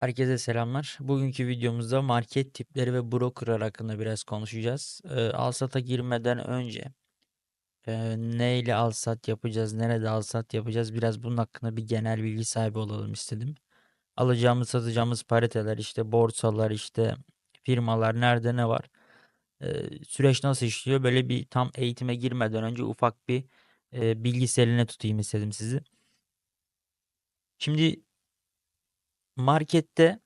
Herkese selamlar. Bugünkü videomuzda market tipleri ve brokerlar hakkında biraz konuşacağız. Ee, alsata girmeden önce e, ne ile alsat yapacağız, nerede alsat yapacağız biraz bunun hakkında bir genel bilgi sahibi olalım istedim. Alacağımız, satacağımız pariteler, işte borsalar, işte firmalar, nerede ne var, e, süreç nasıl işliyor böyle bir tam eğitime girmeden önce ufak bir e, bilgi tutayım istedim sizi. Şimdi markette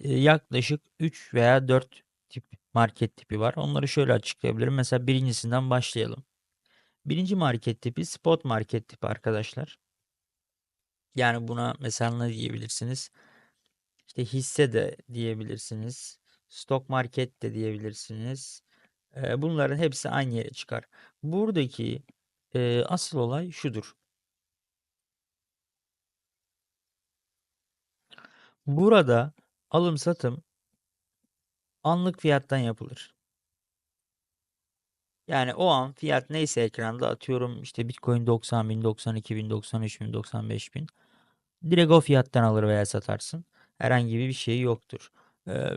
yaklaşık 3 veya 4 tip market tipi var. Onları şöyle açıklayabilirim. Mesela birincisinden başlayalım. Birinci market tipi spot market tipi arkadaşlar. Yani buna mesela ne diyebilirsiniz? İşte hisse de diyebilirsiniz. Stock market de diyebilirsiniz. Bunların hepsi aynı yere çıkar. Buradaki asıl olay şudur. Burada alım satım anlık fiyattan yapılır. Yani o an fiyat neyse ekranda atıyorum işte Bitcoin 90 bin, 92 bin, 93 bin, 95 bin. Direkt o fiyattan alır veya satarsın. Herhangi bir şey yoktur. Ee,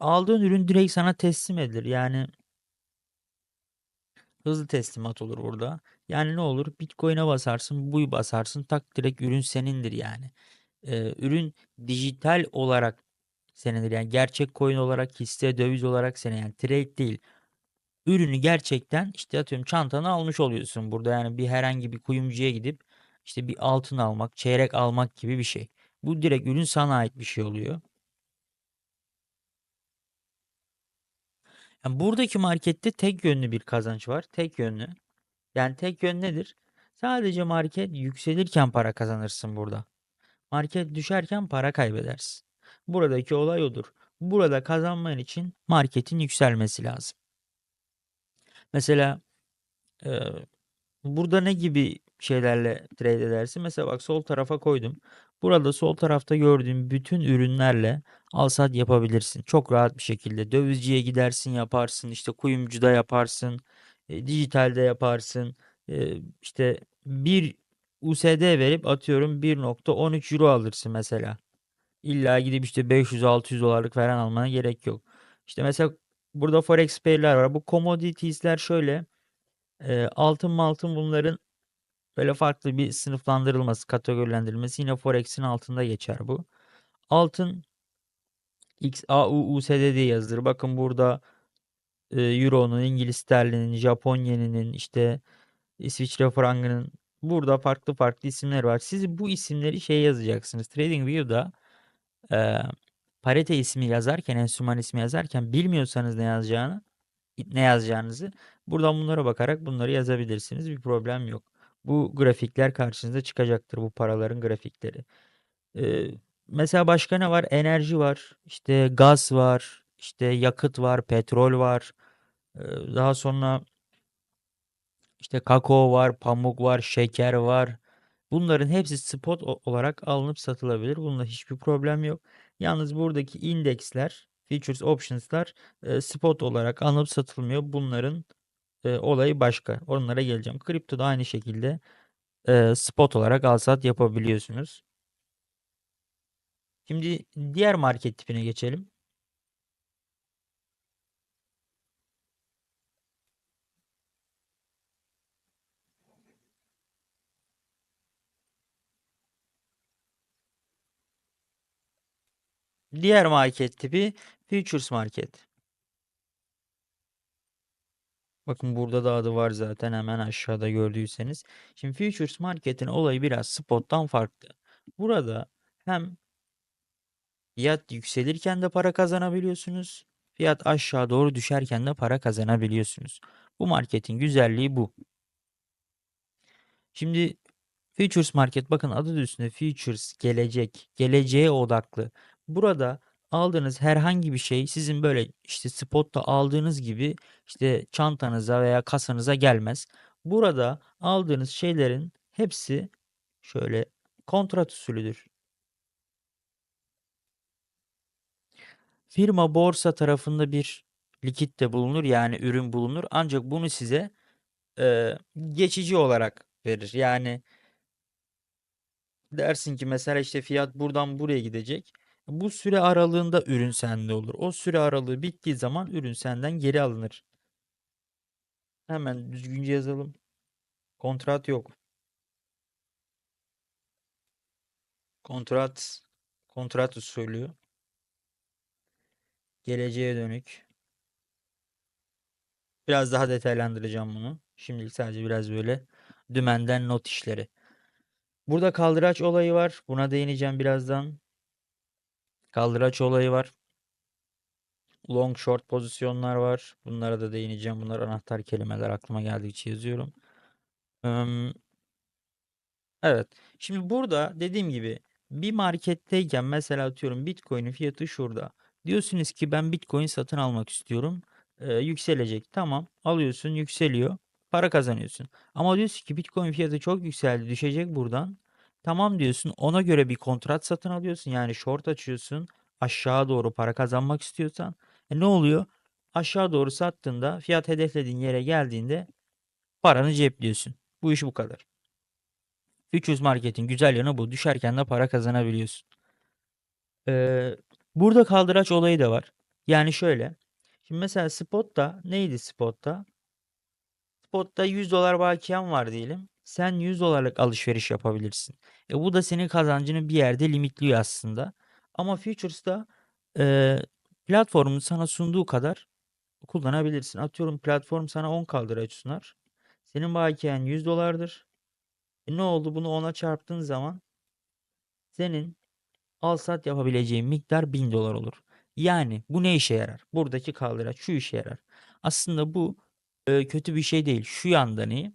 aldığın ürün direkt sana teslim edilir. Yani hızlı teslimat olur burada. Yani ne olur? Bitcoin'e basarsın, buy basarsın, tak direkt ürün senindir yani. Ee, ürün dijital olarak senindir. Yani gerçek coin olarak, hisse, döviz olarak senin. Yani trade değil ürünü gerçekten işte atıyorum çantana almış oluyorsun burada. Yani bir herhangi bir kuyumcuya gidip işte bir altın almak, çeyrek almak gibi bir şey. Bu direkt ürün sana ait bir şey oluyor. Yani buradaki markette tek yönlü bir kazanç var. Tek yönlü. Yani tek yön nedir? Sadece market yükselirken para kazanırsın burada. Market düşerken para kaybedersin. Buradaki olay odur. Burada kazanman için marketin yükselmesi lazım. Mesela e, Burada ne gibi şeylerle trade edersin? Mesela bak sol tarafa koydum. Burada sol tarafta gördüğüm bütün ürünlerle alsat yapabilirsin. Çok rahat bir şekilde. Dövizciye gidersin yaparsın. işte kuyumcuda yaparsın. E, dijitalde yaparsın. E, işte bir USD verip atıyorum 1.13 euro alırsın mesela. İlla gidip işte 500-600 dolarlık falan almana gerek yok. İşte mesela burada forex pair'ler var. Bu commodities'ler şöyle. E, altın maltın bunların böyle farklı bir sınıflandırılması, kategorilendirilmesi yine Forex'in altında geçer bu. Altın XAUUSD diye yazılır. Bakın burada e, Euro'nun, İngiliz sterlinin, Japon yeninin, işte İsviçre frangının burada farklı farklı isimler var. Siz bu isimleri şey yazacaksınız. TradingView'da e, parite ismi yazarken, enstrüman ismi yazarken bilmiyorsanız ne yazacağını ne yazacağınızı buradan bunlara bakarak bunları yazabilirsiniz. Bir problem yok. Bu grafikler karşınıza çıkacaktır bu paraların grafikleri. Ee, mesela başka ne var? Enerji var, işte gaz var, işte yakıt var, petrol var. Ee, daha sonra işte kakao var, pamuk var, şeker var. Bunların hepsi spot olarak alınıp satılabilir. Bunda hiçbir problem yok. Yalnız buradaki indeksler, futures, options'lar e, spot olarak alınıp satılmıyor. Bunların e, olayı başka. Onlara geleceğim. Kripto da aynı şekilde e, spot olarak al sat yapabiliyorsunuz. Şimdi diğer market tipine geçelim. Diğer market tipi futures market. Bakın burada da adı var zaten hemen aşağıda gördüyseniz. Şimdi futures marketin olayı biraz spot'tan farklı. Burada hem fiyat yükselirken de para kazanabiliyorsunuz. Fiyat aşağı doğru düşerken de para kazanabiliyorsunuz. Bu marketin güzelliği bu. Şimdi Futures Market bakın adı üstünde Futures gelecek, geleceğe odaklı. Burada aldığınız herhangi bir şey sizin böyle işte spotta aldığınız gibi işte çantanıza veya kasanıza gelmez. Burada aldığınız şeylerin hepsi şöyle kontrat usulüdür. Firma borsa tarafında bir likit de bulunur yani ürün bulunur ancak bunu size e, geçici olarak verir. Yani dersin ki mesela işte fiyat buradan buraya gidecek. Bu süre aralığında ürün sende olur. O süre aralığı bittiği zaman ürün senden geri alınır. Hemen düzgünce yazalım. Kontrat yok. Kontrat kontrat usulü geleceğe dönük. Biraz daha detaylandıracağım bunu. Şimdilik sadece biraz böyle dümenden not işleri. Burada kaldıraç olayı var. Buna değineceğim birazdan. Kaldıraç olayı var. Long short pozisyonlar var. Bunlara da değineceğim. Bunlar anahtar kelimeler aklıma geldikçe yazıyorum. Evet. Şimdi burada dediğim gibi bir marketteyken mesela atıyorum Bitcoin'in fiyatı şurada. Diyorsunuz ki ben Bitcoin satın almak istiyorum. Ee, yükselecek. Tamam. Alıyorsun, yükseliyor. Para kazanıyorsun. Ama diyorsun ki Bitcoin fiyatı çok yükseldi, düşecek buradan. Tamam diyorsun. Ona göre bir kontrat satın alıyorsun. Yani short açıyorsun. Aşağı doğru para kazanmak istiyorsan. E ne oluyor? Aşağı doğru sattığında fiyat hedeflediğin yere geldiğinde paranı cepliyorsun. Bu iş bu kadar. Futures Market'in güzel yanı bu. Düşerken de para kazanabiliyorsun. Ee, burada kaldıraç olayı da var. Yani şöyle. Şimdi mesela Spot'ta neydi Spot'ta? Spot'ta 100 dolar bakiyen var diyelim. Sen 100 dolarlık alışveriş yapabilirsin. E bu da senin kazancını bir yerde limitliyor aslında. Ama Futures'ta e, platformun sana sunduğu kadar kullanabilirsin. Atıyorum platform sana 10 kaldıraç sunar. Senin bakiyen 100 dolardır. E ne oldu? Bunu 10'a çarptığın zaman senin al sat yapabileceğin miktar 1000 dolar olur. Yani bu ne işe yarar? Buradaki kaldıraç şu işe yarar. Aslında bu e, kötü bir şey değil. Şu yandan iyi.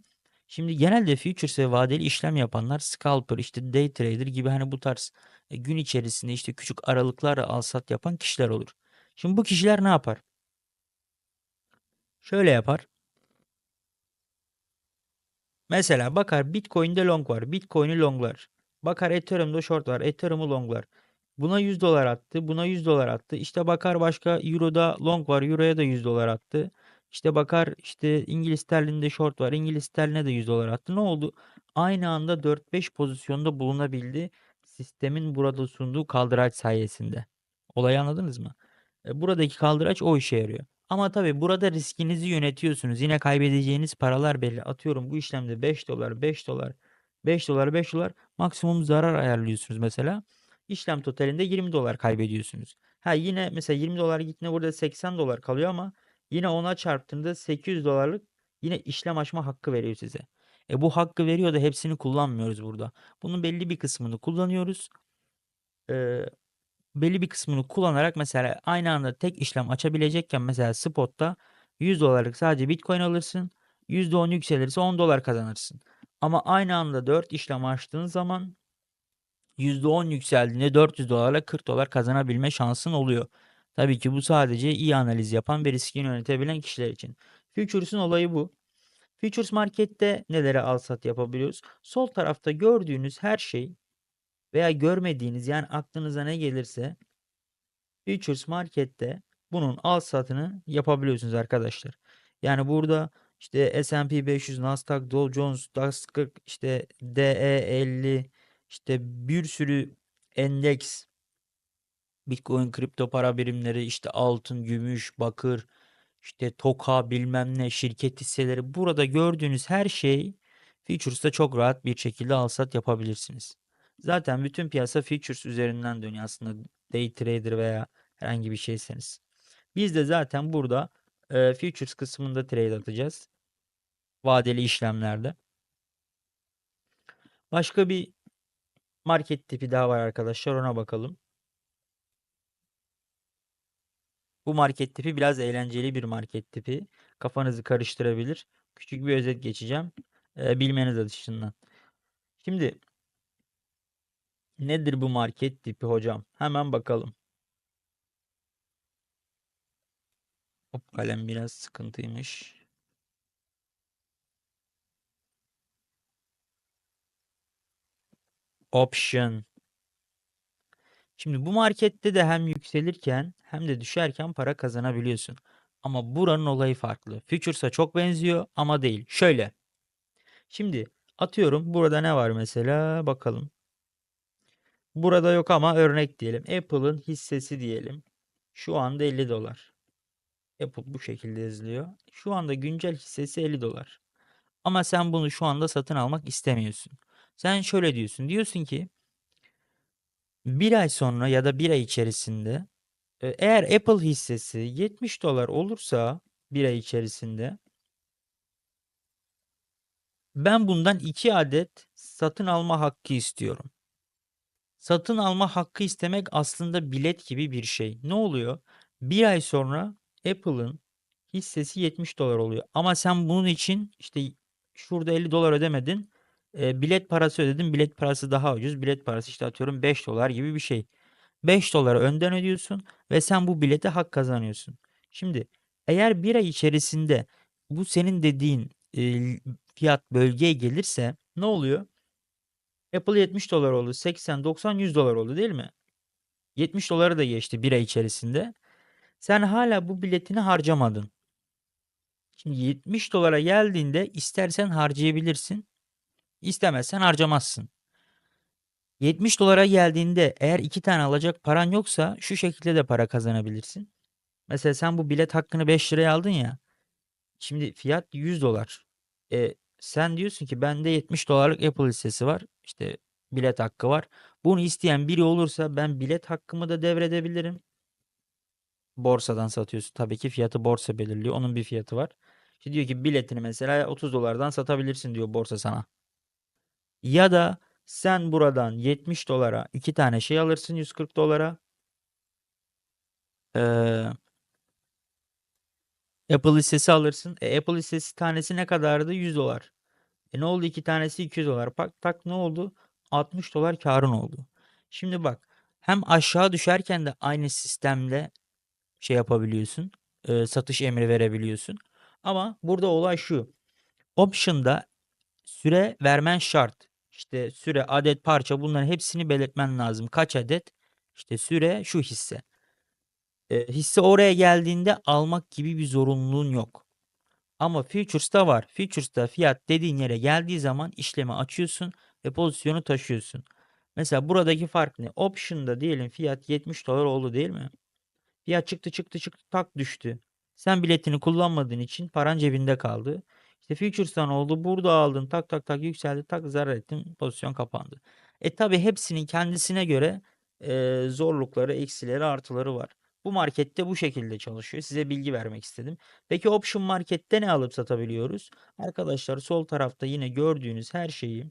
Şimdi genelde futures ve vadeli işlem yapanlar scalper işte day trader gibi hani bu tarz e, gün içerisinde işte küçük aralıklarla al sat yapan kişiler olur. Şimdi bu kişiler ne yapar? Şöyle yapar. Mesela bakar Bitcoin'de long var. Bitcoin'i longlar. Bakar Ethereum'da short var. Ethereum'u longlar. Buna 100 dolar attı. Buna 100 dolar attı. İşte bakar başka Euro'da long var. Euro'ya da 100 dolar attı. İşte bakar işte İngiliz sterlinde short var. İngiliz sterline de 100 dolar attı. Ne oldu? Aynı anda 4-5 pozisyonda bulunabildi. Sistemin burada sunduğu kaldıraç sayesinde. Olayı anladınız mı? E, Buradaki kaldıraç o işe yarıyor. Ama tabii burada riskinizi yönetiyorsunuz. Yine kaybedeceğiniz paralar belli. Atıyorum bu işlemde 5 dolar, 5 dolar, 5 dolar, 5 dolar maksimum zarar ayarlıyorsunuz mesela. İşlem totalinde 20 dolar kaybediyorsunuz. Ha yine mesela 20 dolar gittiğinde burada 80 dolar kalıyor ama yine ona çarptığında 800 dolarlık yine işlem açma hakkı veriyor size. E bu hakkı veriyor da hepsini kullanmıyoruz burada. Bunun belli bir kısmını kullanıyoruz. Ee, belli bir kısmını kullanarak mesela aynı anda tek işlem açabilecekken mesela spotta 100 dolarlık sadece Bitcoin alırsın. %10 yükselirse 10 dolar kazanırsın. Ama aynı anda 4 işlem açtığın zaman %10 yükseldiğinde 400 dolarla 40 dolar kazanabilme şansın oluyor. Tabii ki bu sadece iyi analiz yapan ve riskini yönetebilen kişiler için. Futures'ın olayı bu. Futures markette nelere al sat yapabiliyoruz? Sol tarafta gördüğünüz her şey veya görmediğiniz yani aklınıza ne gelirse Futures Market'te bunun al satını yapabiliyorsunuz arkadaşlar. Yani burada işte S&P 500, Nasdaq, Dow Jones, DAX 40, işte DE 50, işte bir sürü endeks, Bitcoin, kripto para birimleri, işte altın, gümüş, bakır, işte TOKA bilmem ne şirket hisseleri burada gördüğünüz her şey Futures'ta çok rahat bir şekilde al sat yapabilirsiniz. Zaten bütün piyasa Futures üzerinden dönüyor aslında day trader veya herhangi bir şeyseniz. Biz de zaten burada e, Futures kısmında trade atacağız. Vadeli işlemlerde. Başka bir market tipi daha var arkadaşlar ona bakalım. Bu market tipi biraz eğlenceli bir market tipi. Kafanızı karıştırabilir. Küçük bir özet geçeceğim. E, bilmeniz açısından. Şimdi nedir bu market tipi hocam? Hemen bakalım. Hop kalem biraz sıkıntıymış. Option. Şimdi bu markette de hem yükselirken hem de düşerken para kazanabiliyorsun. Ama buranın olayı farklı. Futures'a çok benziyor ama değil. Şöyle. Şimdi atıyorum burada ne var mesela bakalım. Burada yok ama örnek diyelim. Apple'ın hissesi diyelim. Şu anda 50 dolar. Apple bu şekilde yazılıyor. Şu anda güncel hissesi 50 dolar. Ama sen bunu şu anda satın almak istemiyorsun. Sen şöyle diyorsun. Diyorsun ki bir ay sonra ya da bir ay içerisinde e, eğer Apple hissesi 70 dolar olursa bir ay içerisinde ben bundan 2 adet satın alma hakkı istiyorum. Satın alma hakkı istemek aslında bilet gibi bir şey. Ne oluyor? Bir ay sonra Apple'ın hissesi 70 dolar oluyor. Ama sen bunun için işte şurada 50 dolar ödemedin. E, bilet parası ödedin. Bilet parası daha ucuz. Bilet parası işte atıyorum 5 dolar gibi bir şey. 5 dolara önden ödüyorsun ve sen bu bilete hak kazanıyorsun. Şimdi eğer bir ay içerisinde bu senin dediğin e, fiyat bölgeye gelirse ne oluyor? Apple 70 dolar oldu. 80, 90, 100 dolar oldu değil mi? 70 doları da geçti bir ay içerisinde. Sen hala bu biletini harcamadın. Şimdi 70 dolara geldiğinde istersen harcayabilirsin. İstemezsen harcamazsın. 70 dolara geldiğinde eğer iki tane alacak paran yoksa şu şekilde de para kazanabilirsin. Mesela sen bu bilet hakkını 5 liraya aldın ya. Şimdi fiyat 100 dolar. E, sen diyorsun ki bende 70 dolarlık Apple hissesi var. İşte bilet hakkı var. Bunu isteyen biri olursa ben bilet hakkımı da devredebilirim. Borsadan satıyorsun. Tabii ki fiyatı borsa belirliyor. Onun bir fiyatı var. İşte diyor ki biletini mesela 30 dolardan satabilirsin diyor borsa sana. Ya da sen buradan 70 dolara iki tane şey alırsın 140 dolara. Ee, Apple hissesi alırsın. E, Apple hissesi tanesi ne kadardı? 100 dolar. E ne oldu? iki tanesi 200 dolar. Tak tak ne oldu? 60 dolar karın oldu. Şimdi bak hem aşağı düşerken de aynı sistemle şey yapabiliyorsun. e, satış emri verebiliyorsun. Ama burada olay şu. Option'da süre vermen şart. İşte süre, adet, parça bunların hepsini belirtmen lazım. Kaç adet? İşte süre şu hisse. E, hisse oraya geldiğinde almak gibi bir zorunluluğun yok. Ama Futures'ta var. Futures'ta fiyat dediğin yere geldiği zaman işlemi açıyorsun ve pozisyonu taşıyorsun. Mesela buradaki fark ne? Option'da diyelim fiyat 70 dolar oldu değil mi? Fiyat çıktı çıktı çıktı tak düştü. Sen biletini kullanmadığın için paran cebinde kaldı. İşte Futures'tan oldu. Burada aldın. Tak tak tak yükseldi. Tak zarar ettin. Pozisyon kapandı. E tabi hepsinin kendisine göre e, zorlukları, eksileri, artıları var. Bu markette bu şekilde çalışıyor. Size bilgi vermek istedim. Peki option markette ne alıp satabiliyoruz? Arkadaşlar sol tarafta yine gördüğünüz her şeyi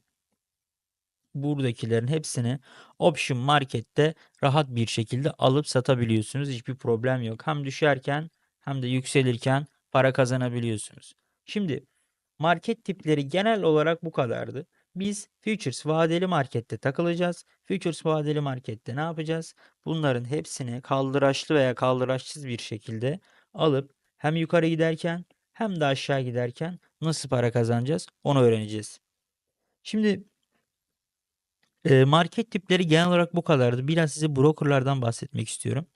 buradakilerin hepsini option markette rahat bir şekilde alıp satabiliyorsunuz. Hiçbir problem yok. Hem düşerken hem de yükselirken para kazanabiliyorsunuz. Şimdi market tipleri genel olarak bu kadardı. Biz futures vadeli markette takılacağız. Futures vadeli markette ne yapacağız? Bunların hepsini kaldıraçlı veya kaldıraçsız bir şekilde alıp hem yukarı giderken hem de aşağı giderken nasıl para kazanacağız onu öğreneceğiz. Şimdi market tipleri genel olarak bu kadardı. Biraz size brokerlardan bahsetmek istiyorum.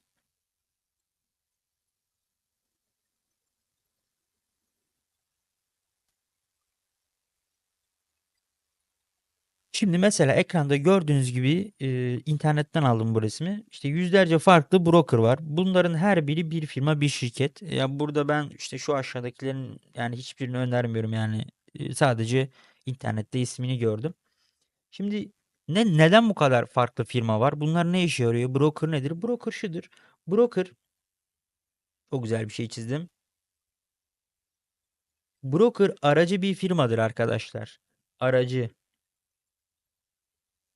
Şimdi mesela ekranda gördüğünüz gibi e, internetten aldım bu resmi. İşte yüzlerce farklı broker var. Bunların her biri bir firma, bir şirket. Ya burada ben işte şu aşağıdakilerin yani hiçbirini önermiyorum yani E, sadece internette ismini gördüm. Şimdi ne neden bu kadar farklı firma var? Bunlar ne işe yarıyor? Broker nedir? Broker şudur. Broker çok güzel bir şey çizdim. Broker aracı bir firmadır arkadaşlar. Aracı.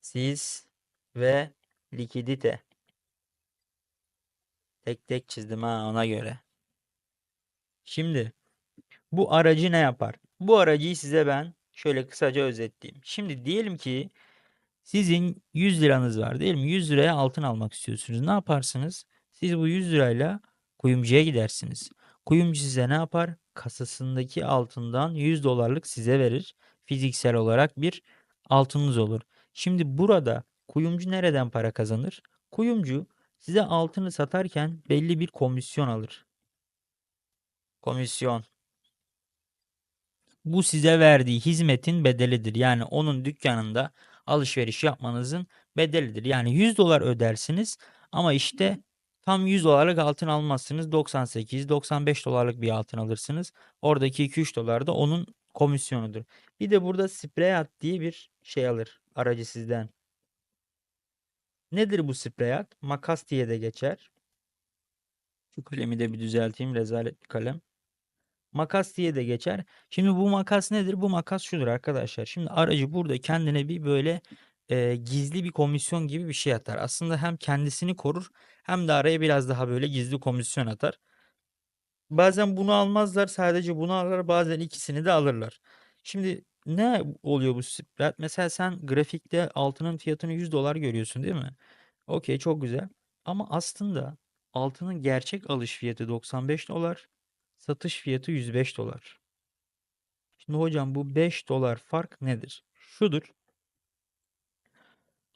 Siz ve likidite. Tek tek çizdim ha ona göre. Şimdi bu aracı ne yapar? Bu aracıyı size ben şöyle kısaca özetleyeyim. Şimdi diyelim ki sizin 100 liranız var mi? 100 liraya altın almak istiyorsunuz. Ne yaparsınız? Siz bu 100 lirayla kuyumcuya gidersiniz. Kuyumcu size ne yapar? Kasasındaki altından 100 dolarlık size verir. Fiziksel olarak bir altınız olur. Şimdi burada kuyumcu nereden para kazanır? Kuyumcu size altını satarken belli bir komisyon alır. Komisyon. Bu size verdiği hizmetin bedelidir. Yani onun dükkanında alışveriş yapmanızın bedelidir. Yani 100 dolar ödersiniz ama işte tam 100 dolarlık altın almazsınız. 98-95 dolarlık bir altın alırsınız. Oradaki 2-3 dolar da onun komisyonudur. Bir de burada spreyat diye bir şey alır aracı sizden. Nedir bu spreyat? Makas diye de geçer. Şu kalemi de bir düzelteyim. Rezalet bir kalem. Makas diye de geçer. Şimdi bu makas nedir? Bu makas şudur arkadaşlar. Şimdi aracı burada kendine bir böyle e, gizli bir komisyon gibi bir şey atar. Aslında hem kendisini korur hem de araya biraz daha böyle gizli komisyon atar. Bazen bunu almazlar sadece bunu alırlar bazen ikisini de alırlar. Şimdi ne oluyor bu spread? Mesela sen grafikte altının fiyatını 100 dolar görüyorsun değil mi? Okey çok güzel. Ama aslında altının gerçek alış fiyatı 95 dolar. Satış fiyatı 105 dolar. Şimdi hocam bu 5 dolar fark nedir? Şudur.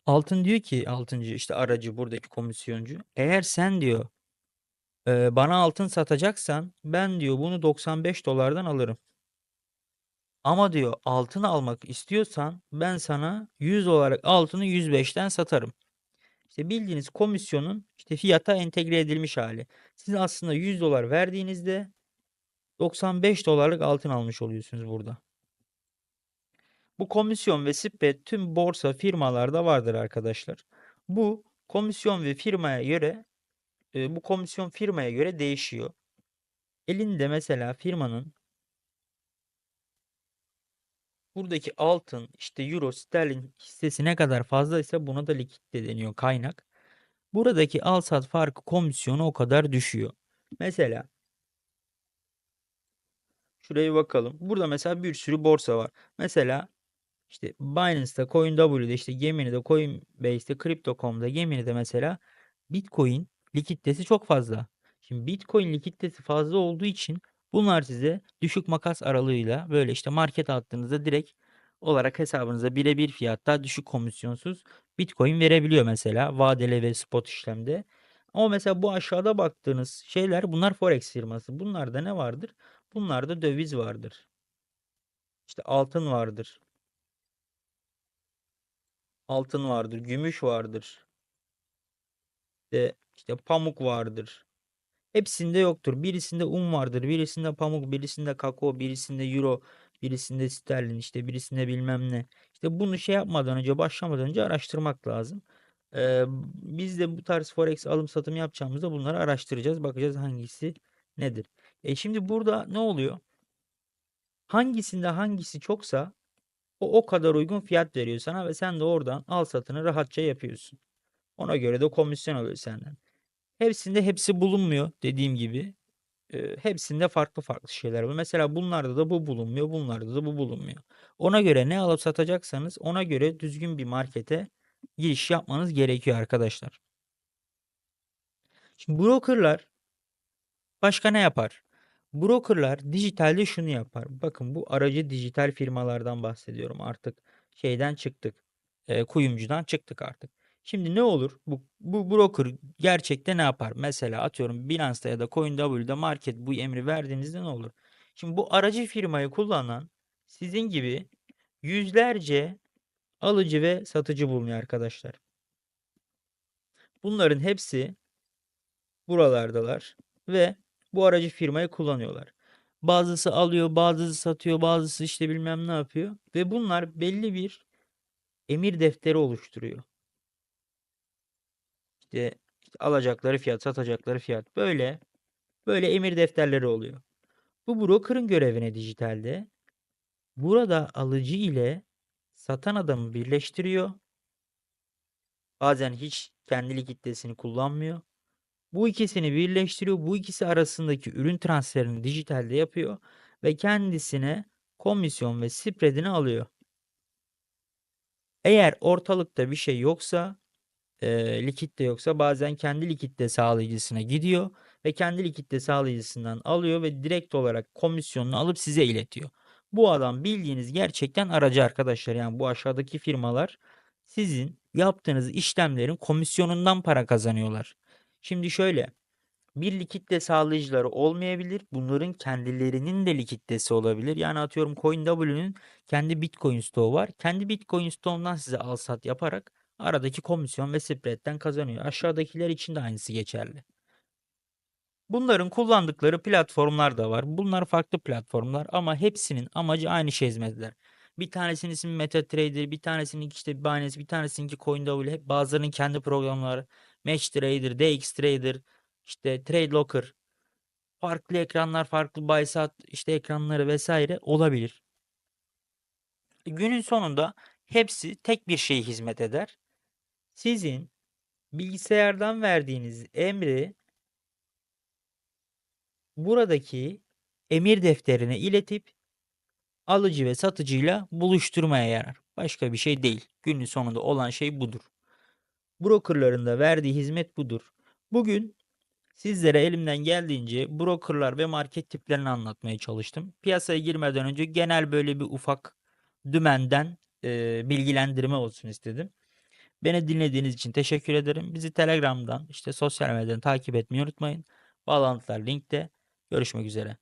Altın diyor ki altıncı işte aracı buradaki komisyoncu. Eğer sen diyor bana altın satacaksan ben diyor bunu 95 dolardan alırım. Ama diyor altın almak istiyorsan ben sana 100 olarak altını 105'ten satarım. İşte bildiğiniz komisyonun işte fiyata entegre edilmiş hali. Siz aslında 100 dolar verdiğinizde 95 dolarlık altın almış oluyorsunuz burada. Bu komisyon ve spread tüm borsa firmalarda vardır arkadaşlar. Bu komisyon ve firmaya göre e, bu komisyon firmaya göre değişiyor. Elinde mesela firmanın buradaki altın işte euro sterlin hissesi ne kadar fazlaysa buna da likitte deniyor kaynak. Buradaki al sat farkı komisyonu o kadar düşüyor. Mesela şuraya bakalım. Burada mesela bir sürü borsa var. Mesela işte Binance'da, CoinW'de, işte Gemini'de, Coinbase'de, Crypto.com'da, Gemini'de mesela Bitcoin likiditesi çok fazla. Şimdi Bitcoin likiditesi fazla olduğu için bunlar size düşük makas aralığıyla böyle işte market attığınızda direkt olarak hesabınıza birebir fiyatta düşük komisyonsuz Bitcoin verebiliyor mesela vadeli ve spot işlemde. Ama mesela bu aşağıda baktığınız şeyler bunlar Forex firması. Bunlarda ne vardır? Bunlarda döviz vardır. İşte altın vardır. Altın vardır, gümüş vardır. İşte, işte pamuk vardır. Hepsinde yoktur. Birisinde un vardır, birisinde pamuk, birisinde kakao, birisinde euro, birisinde sterlin, işte birisinde bilmem ne. İşte bunu şey yapmadan önce, başlamadan önce araştırmak lazım. Ee, biz de bu tarz forex alım satım yapacağımızda bunları araştıracağız. Bakacağız hangisi nedir. E şimdi burada ne oluyor? Hangisinde hangisi çoksa o o kadar uygun fiyat veriyor sana ve sen de oradan al satını rahatça yapıyorsun. Ona göre de komisyon alıyor senden. Hepsinde hepsi bulunmuyor dediğim gibi. Hepsinde farklı farklı şeyler var. Mesela bunlarda da bu bulunmuyor, bunlarda da bu bulunmuyor. Ona göre ne alıp satacaksanız ona göre düzgün bir markete giriş yapmanız gerekiyor arkadaşlar. Şimdi brokerlar başka ne yapar? Brokerlar dijitalde şunu yapar. Bakın bu aracı dijital firmalardan bahsediyorum. Artık şeyden çıktık. E, kuyumcudan çıktık artık. Şimdi ne olur? Bu, bu broker gerçekte ne yapar? Mesela atıyorum Binance'da ya da CoinW'da market bu emri verdiğinizde ne olur? Şimdi bu aracı firmayı kullanan sizin gibi yüzlerce alıcı ve satıcı bulunuyor arkadaşlar. Bunların hepsi buralardalar ve bu aracı firmayı kullanıyorlar. Bazısı alıyor, bazısı satıyor, bazısı işte bilmem ne yapıyor ve bunlar belli bir emir defteri oluşturuyor. İşte, alacakları fiyat, satacakları fiyat böyle böyle emir defterleri oluyor. Bu broker'ın görevine dijitalde burada alıcı ile satan adamı birleştiriyor. Bazen hiç kendi likiditesini kullanmıyor. Bu ikisini birleştiriyor. Bu ikisi arasındaki ürün transferini dijitalde yapıyor ve kendisine komisyon ve spreadini alıyor. Eğer ortalıkta bir şey yoksa, e, likitte yoksa bazen kendi likitte sağlayıcısına gidiyor ve kendi likitte sağlayıcısından alıyor ve direkt olarak komisyonunu alıp size iletiyor. Bu adam bildiğiniz gerçekten aracı arkadaşlar. Yani bu aşağıdaki firmalar sizin yaptığınız işlemlerin komisyonundan para kazanıyorlar. Şimdi şöyle bir likitte sağlayıcıları olmayabilir. Bunların kendilerinin de likittesi olabilir. Yani atıyorum CoinW'nin kendi Bitcoin stoğu var. Kendi Bitcoin stoğundan size al sat yaparak Aradaki komisyon ve spread'ten kazanıyor. Aşağıdakiler için de aynısı geçerli. Bunların kullandıkları platformlar da var. Bunlar farklı platformlar ama hepsinin amacı aynı şey hizmet eder. Bir tanesinin ismi MetaTrader, bir tanesinin işte Binance, bir tanesininki CoinDAO hep bazılarının kendi programları. MatchTrader, DXTrader, işte TradeLocker, farklı ekranlar, farklı Bysat işte ekranları vesaire olabilir. Günün sonunda hepsi tek bir şeye hizmet eder. Sizin bilgisayardan verdiğiniz emri buradaki emir defterine iletip alıcı ve satıcıyla buluşturmaya yarar. Başka bir şey değil. Günün sonunda olan şey budur. Brokerların da verdiği hizmet budur. Bugün sizlere elimden geldiğince brokerlar ve market tiplerini anlatmaya çalıştım. Piyasaya girmeden önce genel böyle bir ufak dümenden e, bilgilendirme olsun istedim. Beni dinlediğiniz için teşekkür ederim. Bizi Telegram'dan işte sosyal medyadan takip etmeyi unutmayın. Bağlantılar linkte. Görüşmek üzere.